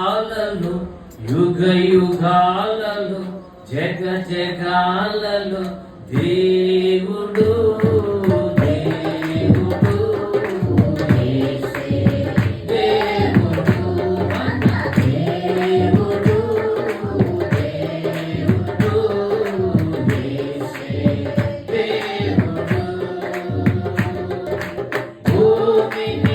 కాలలో యుగ యుగాలలు జగ జగాలలు దేవుడు Thank you.